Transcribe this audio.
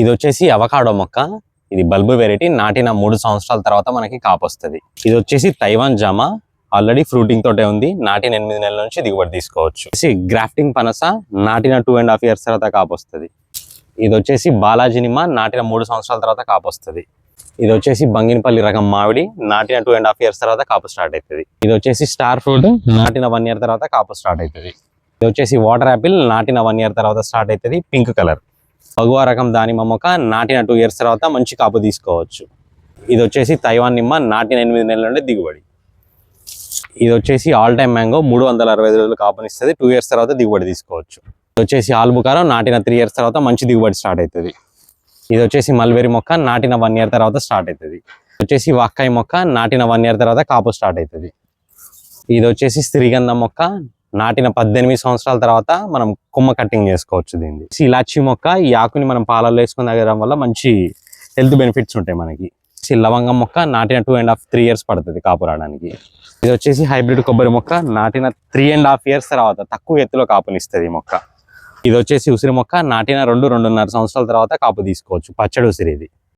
ఇది వచ్చేసి అవకాడో మొక్క. ఇది బల్బు వెరైటీ నాటిన మూడు సంవత్సరాల తర్వాత మనకి కాపు వస్తుంది. ఇది వచ్చేసి తైవాన్ జామ. ఆల్రెడీ ఫ్రూటింగ్ తోటే ఉంది. నాటిన ఎనిమిది నెలల నుంచి దిగుబడి తీసుకోవచ్చు. గ్రాఫ్టింగ్ పనస. నాటిన టూ అండ్ హాఫ్ ఇయర్స్ తర్వాత కాపు వస్తుంది. ఇది వచ్చేసి బాలాజీనిమ నాటిన మూడు సంవత్సరాల తర్వాత కాపు వస్తుంది. ఇది వచ్చేసి బంగినపల్లి రకం మామిడి. నాటిన టూ అండ్ హాఫ్ ఇయర్స్ తర్వాత కాపు స్టార్ట్ అవుతుంది ఇది వచ్చేసి స్టార్ ఫ్రూట్. నాటిన వన్ ఇయర్ తర్వాత కాపు స్టార్ట్ అవుతుంది ఇది వచ్చేసి వాటర్ యాపిల్. నాటిన వన్ ఇయర్ తర్వాత స్టార్ట్ అవుతుంది పింక్ కలర్. పగువ రకం దానిమ్మ మొక్క నాటిన టూ ఇయర్స్ తర్వాత మంచి కాపు తీసుకోవచ్చు. ఇది వచ్చేసి తైవాన్ నిమ్మ నాటిన ఎనిమిది నెలల నుండి దిగుబడి. ఇది వచ్చేసి ఆల్ టైమ్ మ్యాంగో మూడు వందల అరవై ఐదు రోజులు కాపునిస్తుంది టూ ఇయర్స్ తర్వాత దిగుబడి తీసుకోవచ్చు. ఇది వచ్చేసి ఆల్బుకారం నాటిన త్రీ ఇయర్స్ తర్వాత మంచి దిగుబడి స్టార్ట్ అవుతుంది ఇది వచ్చేసి మల్బెరీ మొక్క నాటిన వన్ ఇయర్ తర్వాత స్టార్ట్ అవుతుంది వచ్చేసి వాక్కాయ మొక్క నాటిన వన్ ఇయర్ తర్వాత కాపు స్టార్ట్ అవుతుంది ఇది వచ్చేసి శ్రీగంధం మొక్క నాటిన పద్దెనిమిది సంవత్సరాల తర్వాత మనం కొమ్మ కటింగ్ చేసుకోవచ్చు దీన్ని. ఈ ఇలాచి మొక్క ఈ ఆకుని మనం పాలల్లో వేసుకుని తాగడం వల్ల మంచి హెల్త్ బెనిఫిట్స్ ఉంటాయి మనకి. లవంగం మొక్క నాటిన two and half three years పడుతుంది కాపు రావడానికి. ఇది వచ్చేసి హైబ్రిడ్ కొబ్బరి మొక్క నాటిన త్రీ అండ్ హాఫ్ ఇయర్స్ తర్వాత తక్కువ ఎత్తులో కాపునిస్తుంది ఈ మొక్క. ఇది వచ్చేసి ఉసిరి మొక్క నాటిన రెండు రెండున్నర సంవత్సరాల తర్వాత కాపు తీసుకోవచ్చు పచ్చడి ఉసిరి ఇది